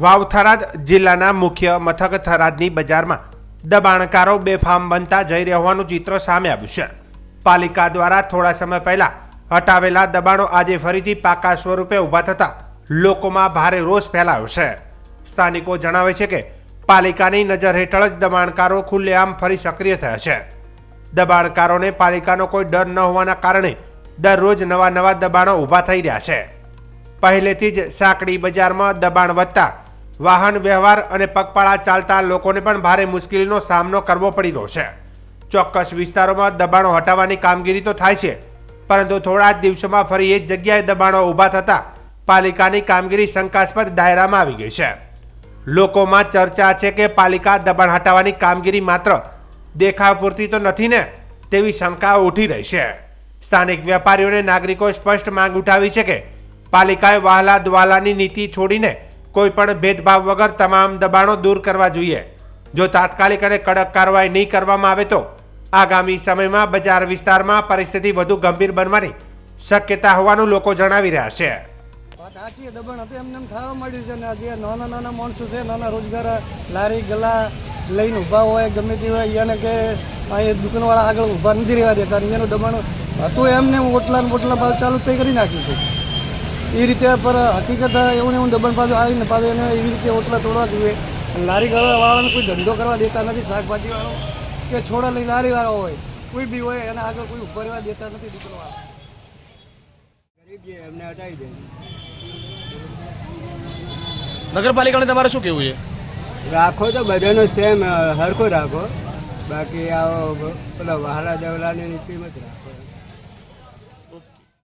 વાવ થરાદ જિલ્લાના મુખ્ય મથક થરાદની બજારમાં દબાણકારો બેફામ બનતા જઈ રહ્યા હોવાનું ચિત્ર સામે આવ્યું છે. પાલિકા દ્વારા થોડા સમય પહેલા હટાવેલા દબાણો આજે ફરીથી પાકા સ્વરૂપે ઊભા થતા લોકોમાં ભારે રોષ ફેલાયો છે. સ્થાનિકો જણાવે છે કે પાલિકાની નજર હેઠળ જ દબાણકારો ખુલ્લેઆમ ફરી સક્રિય થયા છે. દબાણકારોને પાલિકાનો કોઈ ડર ન હોવાના કારણે દરરોજ નવા નવા દબાણો ઊભા થઈ રહ્યા છે. પહેલેથી જ સાંકડી બજારમાં દબાણ વધતા વાહન, વ્યવહાર અને પગપાળા ચાલતા લોકોને પણ ભારે મુશ્કેલીનો સામનો કરવો પડી રહ્યો છે. ચોક્કસ વિસ્તારોમાં દબાણો હટાવવાની કામગીરી તો થાય છે, પરંતુ થોડા જ દિવસોમાં ફરી એ જ જગ્યાએ દબાણો ઊભા થતાં પાલિકાની કામગીરી શંકાસ્પદ દાયરામાં આવી ગઈ છે. લોકોમાં ચર્ચા છે કે પાલિકા દબાણ હટાવવાની કામગીરી માત્ર દેખાવ પૂરતી તો નથી ને, તેવી શંકાઓ ઉઠી રહી છે. સ્થાનિક વેપારીઓને નાગરિકો સ્પષ્ટ માંગ ઉઠાવી છે કે પાલિકાએ વહાલા દ્વાલાની નીતિ છોડીને કોઈ પણ ભેદભાવ વગર તમામ દબાણો દૂર કરવા જોઈએ. જો તાત્કાલિક અને કડક કાર્યવાહી નહીં કરવામાં આવે તો આગામી સમયમાં બજાર વિસ્તારમાં પરિસ્થિતિ વધુ ગંભીર બનવાની શક્યતા હોવાનું લોકો જણાવી રહ્યા છે. સાચી દબાણ હતું, એમને એમ થવા માંડ્યું છે ને જે નાના નાના માણસો છે, નાના રોજગાર લારી ગલા લઈને ઊભા હોય, ગમે તે હોય એને કે અહીંયા દુકાનવાળા આગળ ઊભા નથી રહેવા દેતા અને એનું દબાણ હતું, એમને એમ ઓટલા પાછું ચાલુ થઈ કરી નાખ્યું છે. એ રીતે પર હકીકત એવું ને એવું દબાણ પાછું આવીને પાછું એને એવી રીતે ઓટલા તોડવા જોઈએ. લારી ગળાવાળાને કોઈ ધંધો કરવા દેતા નથી શાકભાજીવાળો કે છોડા લઈ લારીવાળો હોય કોઈ બી હોય એને આગળ કોઈ ઊભા રહેવા દેતા નથી દીકરો ગરીબ છે એમને હટાવી દે નગરપાલિકાને તમારે શું કહેવું છે? રાખો તો બધાનો સેમ હરખો રાખો. બાકી આવો પેલા વહાલા દેવલાની નીતિ મત રાખો.